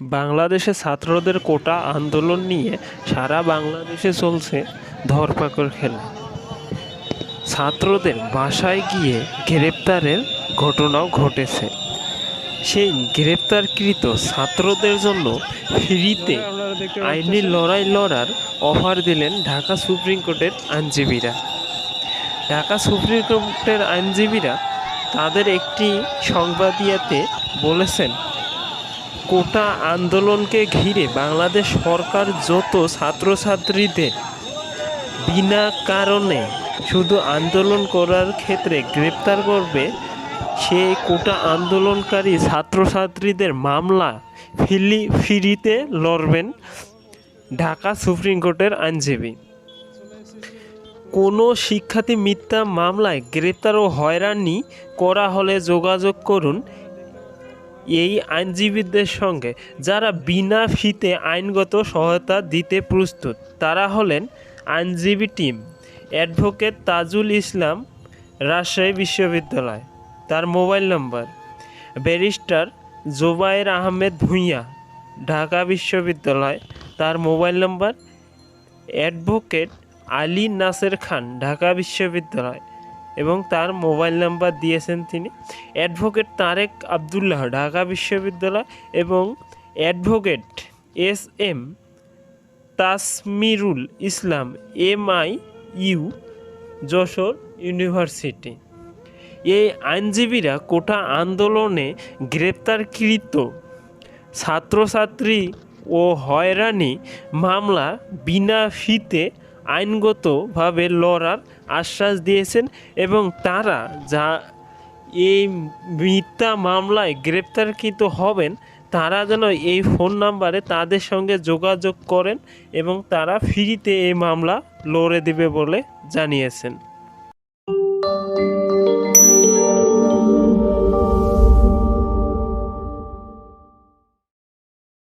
বাংলাদেশে ছাত্রদের কোটা আন্দোলন নিয়ে সারা বাংলাদেশে চলছে ধরপাকড় খেলা। ছাত্রদের বাসায় গিয়ে গ্রেপ্তারের ঘটনাও ঘটেছে। সেই গ্রেপ্তারকৃত ছাত্রদের জন্য ফ্রিতে আইনি লড়াই লড়ার অফার দিলেন ঢাকা সুপ্রিম কোর্টের আইনজীবীরা। ঢাকা সুপ্রিম কোর্টের আইনজীবীরা তাদের একটি সংবাদিয়াতে বলেছেন কোটা আন্দোলনকে ঘিরে বাংলাদেশ সরকার যত ছাত্রছাত্রীদের বিনা কারণে শুধু আন্দোলন করার ক্ষেত্রে গ্রেপ্তার করবে সেই কোটা আন্দোলনকারী ছাত্রছাত্রীদের মামলা ফিলি ফিরিতে লড়বেন ঢাকা সুপ্রিম কোর্টের আইনজীবী। কোনো শিক্ষার্থী মিথ্যা মামলায় গ্রেপ্তার ও হয়রানি করা হলে যোগাযোগ করুন এই আইনজীবীদের সঙ্গে যারা বিনা ফিতে আইনগত সহায়তা দিতে প্রস্তুত, তারা হলেন আইনজীবী টিম, অ্যাডভোকেট তাজুল ইসলাম, রাজশাহী বিশ্ববিদ্যালয়। তার মোবাইল নম্বর, ব্যারিস্টার জোবায়ের আহমেদ ভূঁইয়া, ঢাকা বিশ্ববিদ্যালয়। তার মোবাইল নম্বর, অ্যাডভোকেট আলী নাসের খান, ঢাকা বিশ্ববিদ্যালয়। এবং তার মোবাইল নাম্বার দিয়েছেন তিনি। অ্যাডভোকেট তারেক আবদুল্লাহ, ঢাকা বিশ্ববিদ্যালয় এবং advocate S M Tasmirul Islam, M I U Jessore university. এই আইনজীবীরা কোটা আন্দোলনে গ্রেপ্তারকৃত ছাত্রছাত্রী ও হয়রানি মামলা বিনা ফিতে আইনগতভাবে লড়ার আশ্বাস দিয়েছেন এবং তারা যা এই মিথ্যা মামলায় গ্রেপ্তারকৃত হবেন, তারা যেন এই ফোন নাম্বারে তাদের সঙ্গে যোগাযোগ করেন এবং তারা ফ্রিতে এই মামলা লড়ে দেবে বলে জানিয়েছেন।